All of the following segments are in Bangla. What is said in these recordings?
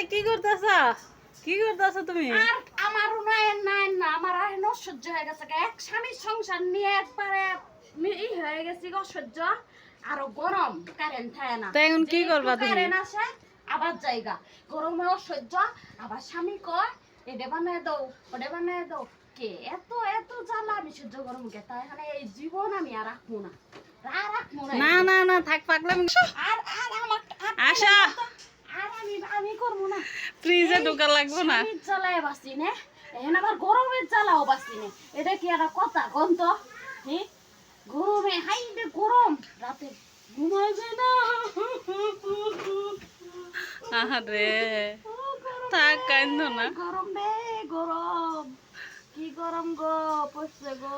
এই কি করতেছ? কি করতেছ তুমি? আর আমার নাই নাই না আমার আর অসহ্য হয়ে গেছে এক স্বামীর সংসার নিয়ে একবারে ই হয়ে গেছি অসহ্য। আরও গরম কারেন্ট থাকে না। তো এখন কি করবা তুমি? কারেন্ট আসে আবার জায়গা। গরমে অসহ্য আবার স্বামী কয় এটা বানায় দাও ওটা বানায় দাও। কে এত এত জ্বালা আমি সহ্য গরম কে? তাই এখানে এই জীবন আমি আর রাখব না। আর রাখব না না না না থাক পাগলাম আর আর আমার আশা! ফ্রিজে ঢোকা লাগবো না। বাঁচি নে। এখন আবার গরমের বাঁচি নে। এটা কি একটা কথা গন্ত হ্যাঁ গরমে হাই গরম। রাতে যায় না। আরে থাক কান্দো না। গরম রে গরম। কি গরম গো পড়ছে গো।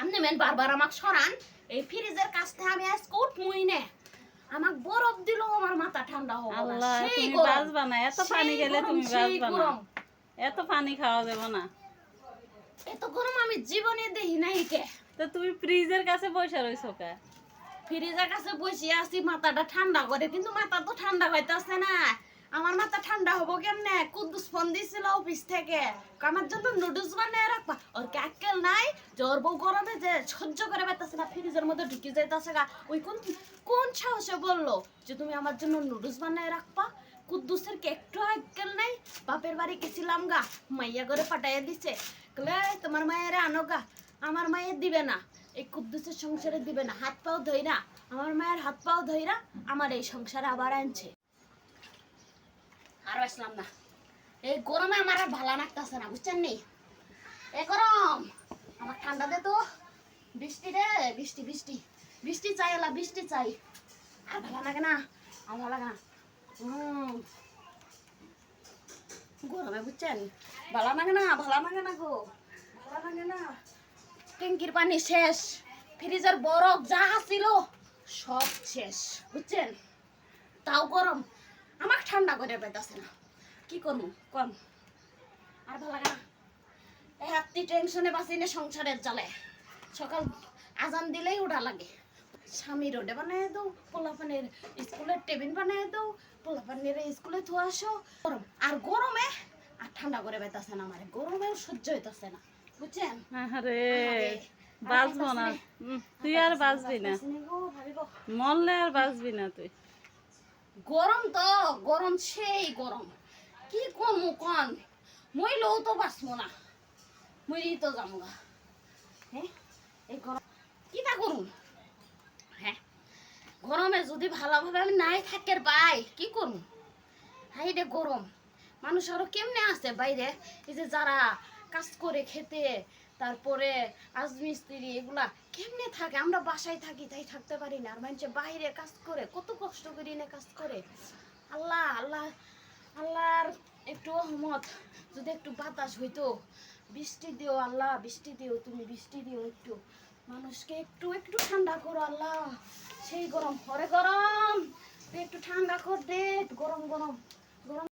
আপনি মেন বারবার আমাকে সরান। এই ফ্রিজের কাছ আমি আজকে উঠমুই নে। আমাক বরফ দিল আমার মাথা ঠান্ডা হবে আল্লাহ তুমি। বাঁচবা না। এত পানি গেলে তুমি বাঁচবা না। এত পানি খাওয়া যাবে না। এত গরম আমি জীবনে দেখি নাই কে তো তুমি ফ্রিজের কাছে বসে রইছো কে? ফ্রিজের কাছে বসে আছি মাথাটা ঠান্ডা করে। কিন্তু মাথা তো ঠান্ডা হইতাছে না। আমার মাথা ঠান্ডা হব কেমনে? কুদ্দুস ফোন দিছিল অফিস থেকে। আমার জন্য নুডলস বানিয়ে রাখবা? ওর ক্যাকেল নাই। ওর বউ গরমে যে সহ্য করে না, ফ্রিজের মধ্যে ঢুকে গা। ওই কোন কোন সাহসে বলল যে তুমি আমার জন্য নুডলস বানিয়ে রাখবা? কুদ্দুসের কি একটু নাই? বাপের বাড়ি গেছিলাম গা, মাইয়া পাঠাইয়া দিছে। কলে তোমার মায়ের আনো গা, আমার মায়ের দিবে না। এই কুদ্দুসের সংসারে দিবে না, হাত পাও ধইরা আমার মায়ের হাত পাও ধইরা আমার এই সংসারে আবার আনছে। আর আসলাম না। এই গরমে আমার আর ভালো লাগতেছে না, বুঝছেন নি? এ গরম! আমার ঠান্ডা দে তো। বৃষ্টি রে, বৃষ্টি বৃষ্টি। বৃষ্টি চাই এলা বৃষ্টি চাই। আর ভালো লাগে না, আর ভালো লাগে না। হুম গরমে বুঝছেন? ভালো লাগে না, ভালো লাগে না গো। ভালো লাগে না। ট্যাঙ্কির পানি শেষ, ফ্রিজের বরফ যা ছিল সব শেষ, বুঝছেন? তাও গরম। আমাকে ঠান্ডা করে পেতেছে না। কি করব? কম। আর ভালো লাগে না। এই হাতি টেনশনে বাঁচি না সংসারের জালে। সকাল আজান দিলেই ওটা লাগে। স্বামী রোডে বানিয়ে দাও পোলাপানের স্কুলের টেবিল বানিয়ে দাও পোলাপানের স্কুলে থো আসো। গরম। আর গরমে আর ঠান্ডা করে পেতেছে না আমার। গরমেও সহ্য হইতেছে না। বুঝছেন? আরে বাঁচবো না। তুই আর বাঁচবি না। মরলে আর বাঁচবি না তুই। গরম তো গরম সেই গরম। কি কম কন? মইলেও তো বাঁচবো না। মইলেই তো যাব গা। হ্যাঁ? এই গরম কি তা করুন হ্যাঁ? গরমে যদি ভালোভাবে আমি নাই থাকের পাই কি করুন হাই রে গরম। মানুষ আরও কেমনে আছে বাইরে? এই যে যারা কাজ করে খেতে, তারপরে আজমিস্ত্রি এগুলা কেমনে থাকে? আমরা বাসায় থাকি, তাই থাকতে পারি না। আর মানুষে বাইরে কাজ করে, কত কষ্ট করি না কাজ করে। আল্লাহ আল্লাহ, আল্লাহর একটু রহমত। যদি একটু বাতাস হইতো বৃষ্টি দিও আল্লাহ, বৃষ্টি দিও তুমি, বৃষ্টি দিও একটু। মানুষকে একটু একটু ঠান্ডা করো আল্লাহ। সেই গরম হরে গরম। একটু ঠান্ডা কর দে, গরম গরম। গরম